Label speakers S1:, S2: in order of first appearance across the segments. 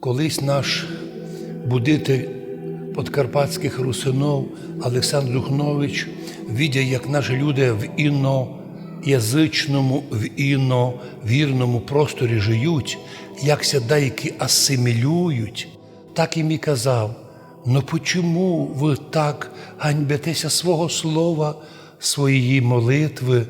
S1: Колись наш будитель подкарпатських русинов Олександр Духнович, видя, як наші люди в іноязичному, в іновірному просторі живуть, як ся деякі асимілюють, так і мені казав, ну почому ви так ганьбитеся свого слова, своєї молитви,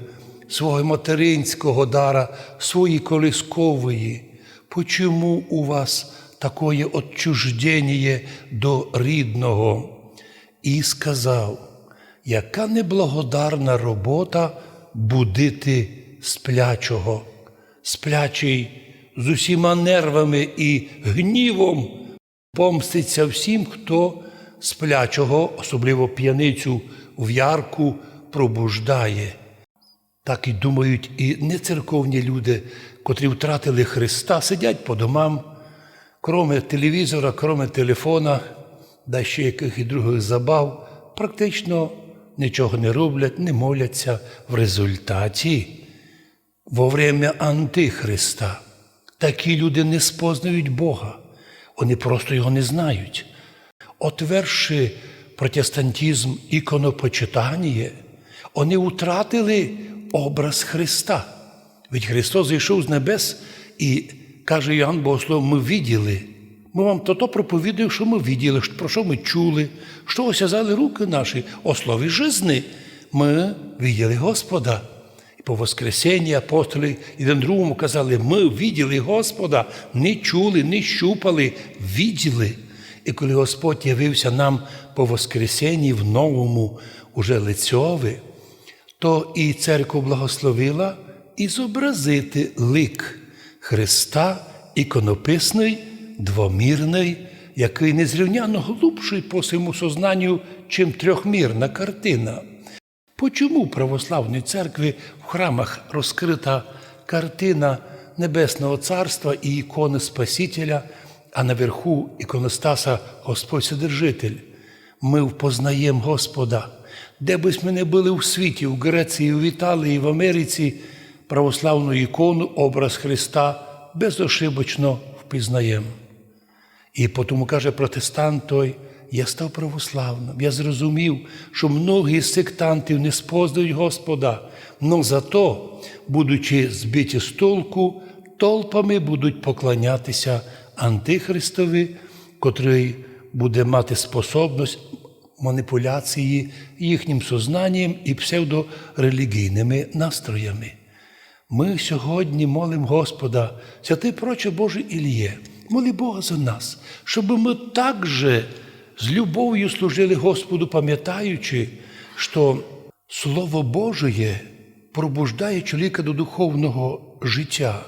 S1: свого материнського дара, своєї колискової? Почему у вас такое отчуждення до рідного? І сказав, яка неблагодарна робота будити сплячого, сплячий з усіма нервами і гнівом помститься всім, хто сплячого, особливо п'яницю в ярку, пробуждає. Так і думають і нецерковні люди, котрі втратили Христа, сидять по домам, кроме телевізора, кроме телефона, да ще яких і других забав, практично нічого не роблять, не моляться в результаті. Во время Антихриста такі люди не спознають Бога, вони просто його не знають. Отверши протестантизм іконопочитання, вони втратили образ Христа. Ведь Христос зійшов з небес і каже Іоанн Богослов, ми виділи. Ми вам то-то проповідуємо, що ми виділи, про що ми чули, що осязали руки наші, о слові жизни. Ми виділи Господа. І по Воскресенні апостоли один другому казали, ми виділи Господа, не чули, не щупали, виділи. І коли Господь явився нам по Воскресенні в новому уже лицьові, то і церква благословила і зобразити лик Христа іконописний, двомірний, який незрівняно глубший по своєму сознанню, чим трьохмірна картина. Почому в православній церкві в храмах розкрита картина Небесного Царства і ікони Спасителя, а наверху іконостаса Господь Содержитель? Ми впознаємо Господа. Де б ми не були у світі, в Греції, в Італії, в Америці, православну ікону, образ Христа безошибочно впізнаємо. І тому каже протестант той, я став православним, я зрозумів, що многі з сектантів не спознають Господа, но зато, будучи збиті з толку, толпами будуть поклонятися Антихристові, котрий буде мати способність маніпуляції їхнім сознанням і псевдорелігійними настроями. Ми сьогодні молимо Господа, святий проче Боже Іліє, моли Бога за нас, щоб ми також з любов'ю служили Господу, пам'ятаючи, що Слово Божє пробуждає чоловіка до духовного життя.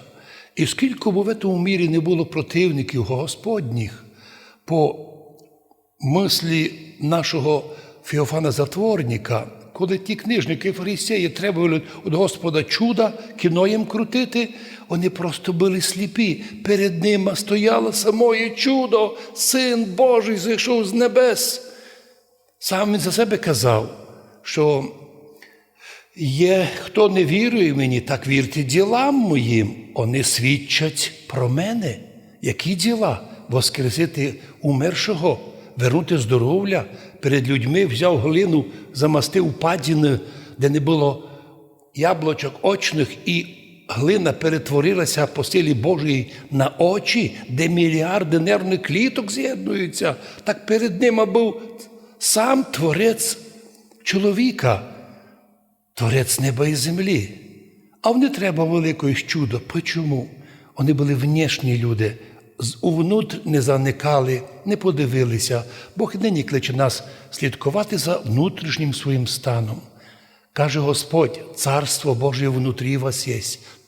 S1: І скільки б в цьому мірі не було противників Господніх, по мислі нашого Феофана Затворника, коли ті книжники і фарисеї требували від Господа чуда, кіно їм крутити, вони просто були сліпі. Перед ними стояло самоє чудо, Син Божий зійшов з небес. Сам він за себе казав, що є, хто не вірує мені, так вірте ділам моїм. Вони свідчать про мене. Які діла? Воскресити умершого, вернути здоров'я, перед людьми взяв глину, замастив падіни, де не було яблучок очних, і глина перетворилася по силі Божої на очі, де мільярди нервних кліток з'єднуються. Так перед ними був сам творець чоловіка, творець неба і землі. А вони треба великої чудо. Почому? Вони були внешні люди, увнутрь не заникали, не подивилися. Бог нині кличе нас слідкувати за внутрішнім своїм станом. Каже Господь, царство Боже внутрі вас є.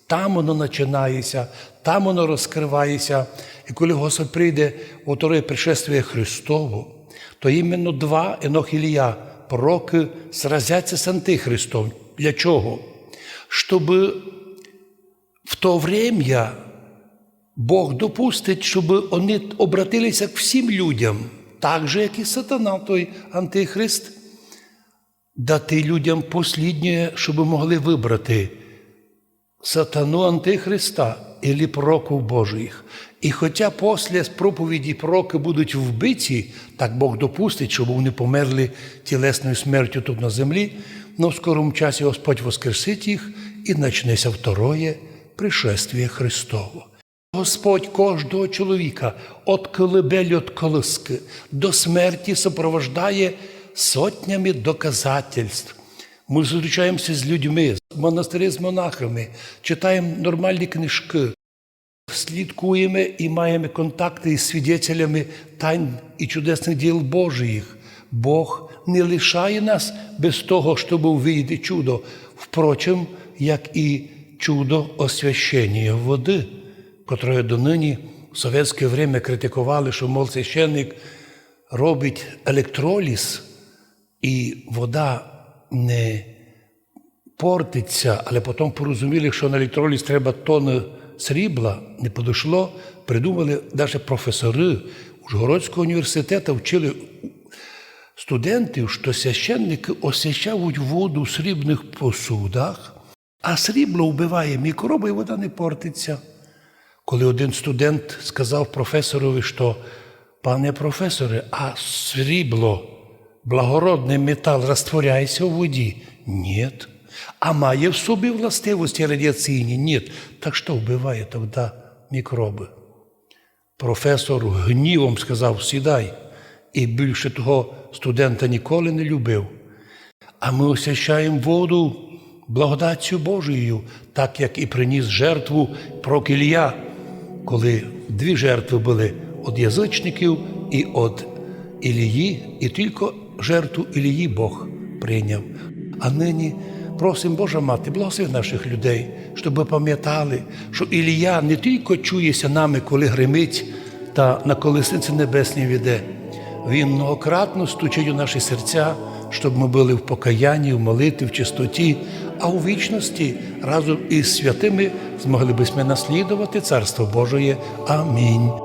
S1: Там воно починається, там воно розкривається. І коли Господь прийде у второе пришествие Христову, то іменно два Енох Ілія, пророки, сразяться з Антихристом. Для чого? Щоб в то время Бог допустить, щоб вони обратилися к всім людям, так же, як і сатана, той Антихрист, дати людям посліднє, щоб могли вибрати сатану Антихриста или пророков Божиих. І хоча після проповіді пророки будуть вбиті, так Бог допустить, щоб вони померли тілесною смертю тут на землі, но в скорому часі Господь воскресить їх і начнеться второе пришествие Христово. Господь кожного чоловіка від колибелі від колиски до смерті супровождає сотнями доказательств. Ми зустрічаємося з людьми, в монастирі з монахами, читаємо нормальні книжки, слідкуємо і маємо контакти із свідетелями тайн і чудесних діл Божих. Бог не лишає нас без того, щоб увидіти чудо. Впрочем, як і чудо освящення води, котре донині в совєтське время критикували, що мов священник робить електроліз, і вода не портиться, але потім порозуміли, що на електроліз треба тонни срібла, не подійшло, придумали навіть професори Ужгородського університету вчили студентів, що священники освячають воду в срібних посудах, а срібло вбиває мікроби, і вода не портиться. Коли один студент сказав професорові, що пане професоре, а срібло, благородний метал розтворяється в воді? Ні. А має в собі властивості радіаційні? Ні. Так що вбиває тоді мікроби? Професор гнівом сказав: сідай, і більше того студента ніколи не любив. А ми освящаємо воду благодаттю Божою, так як і приніс жертву пророк Ілля, коли дві жертви були від язичників і від Ілії, і тільки жертву Ілії Бог прийняв. А нині просимо Божа мати, благослови наших людей, щоб пам'ятали, що Ілія не тільки чується нами, коли гримить та на колесниці небесній віде. Він многократно стучить у наші серця, щоб ми були в покаянні, в молитві, в чистоті, а у вічності разом із святими змогли б ми наслідувати Царство Божоє. Амінь.